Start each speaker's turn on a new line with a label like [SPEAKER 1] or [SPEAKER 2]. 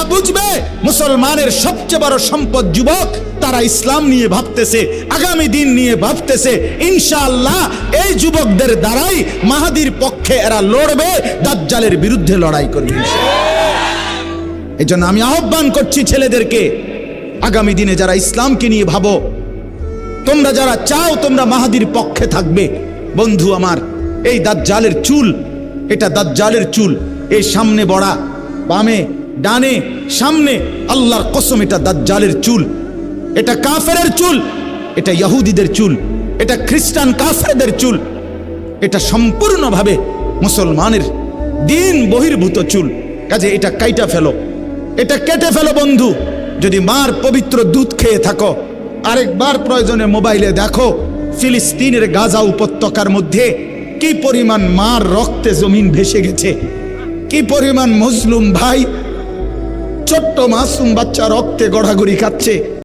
[SPEAKER 1] যারা বুঝবে, মুসলমানের সবচেয়ে বড় সম্পদ যুবক তারা ইসলাম নিয়ে ভাবতেছে, আগামী দিন নিয়ে ভাবতেছে। ইনশাআল্লাহ এই যুবকদের দ্বারাই মাহাদির পক্ষে এরা লড়বে, দাজ্জালের বিরুদ্ধে লড়াই করবে এই জন্য আমি আহ্বান করছি ছেলেদেরকে, আগামী দিনে যারা ইসলামকে নিয়ে ভাবো, তোমরা যারা চাও তোমরা মাহাদির পক্ষে থাকবে। বন্ধু আমার, এই দাজ্জালের চুল, এটা দাজ্জালের চুল, এই সামনে বড়া, বামে ডানে, সামনে, আল্লাহর কসম, এটা দাজ্জালের চুল। এটা কাফেরের চুল, এটা ইহুদিদের চুল, এটা খ্রিস্টান কাফেরদের চুল, এটা সম্পূর্ণভাবে মুসলমানের দিন বহির্ভূত চুল। কাজে এটা কাইটা ফেলো, এটা কেটে ফেলো বন্ধু। যদি মার পবিত্র দুধ খেয়ে থাকো, আরেকবার প্রয়োজনে মোবাইলে দেখো, ফিলিস্তিনের গাজা উপত্যকার মধ্যে কি পরিমাণ মার রক্তে জমিন ভেসে গেছে, কি পরিমাণ মুসলুম ভাই ছোট্ট মাসুম বাচ্চা রক্তে গড়াগড়ি খাচ্ছে